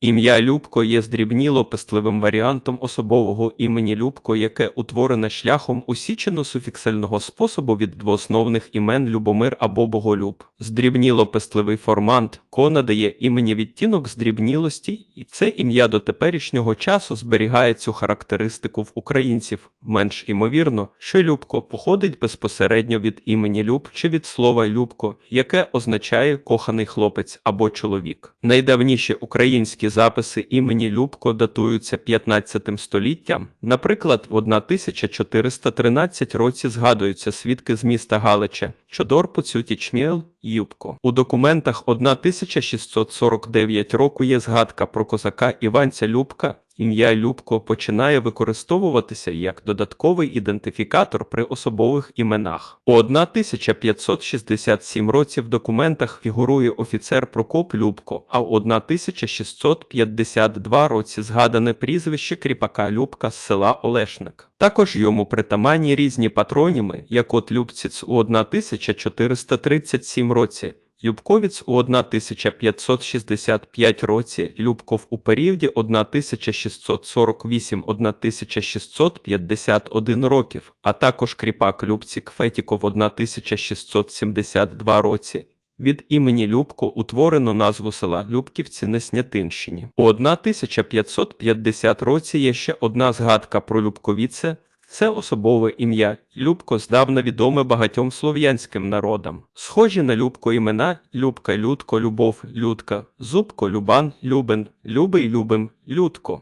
Ім'я Любко є здрібніло пестливим варіантом особового імені Любко, яке утворене шляхом усічено-суфіксального способу від двоосновних імен Любомир або Боголюб. Здрібніло пестливий формант ко надає імені відтінок здрібнілості, і це ім'я до теперішнього часу зберігає цю характеристику в українців. Менш імовірно, що Любко походить безпосередньо від імені Люб чи від слова Любко, яке означає коханий хлопець або чоловік. Найдавніші українські записи імені Любко датуються 15 століттям. Наприклад, в 1413 році згадуються свідки з міста Галича, Чодор Поцюті Чмєл, Юбко. У документах 1649 року є згадка про козака Іванця Любка. Ім'я Любко починає використовуватися як додатковий ідентифікатор при особових іменах. У 1567 році в документах фігурує офіцер Прокоп Любко, а у 1652 році згадане прізвище кріпака Любка з села Олешник. Також йому притаманні різні патроніми, як от Любціц у 1437 році. Любковіць у 1565 році, Любков у періоді 1648-1651 років, а також кріпак Любцік Фетіков 1672 році. Від імені Любко утворено назву села Любківці на Снятинщині. У 1550 році є ще одна згадка про Любковіце, це особове ім'я Любко здавна відоме багатьом слов'янським народам. Схожі на Любко імена Любка, Людко, Любов, Людка, Зубко, Любан, Любен, Любий, Любим, Людко.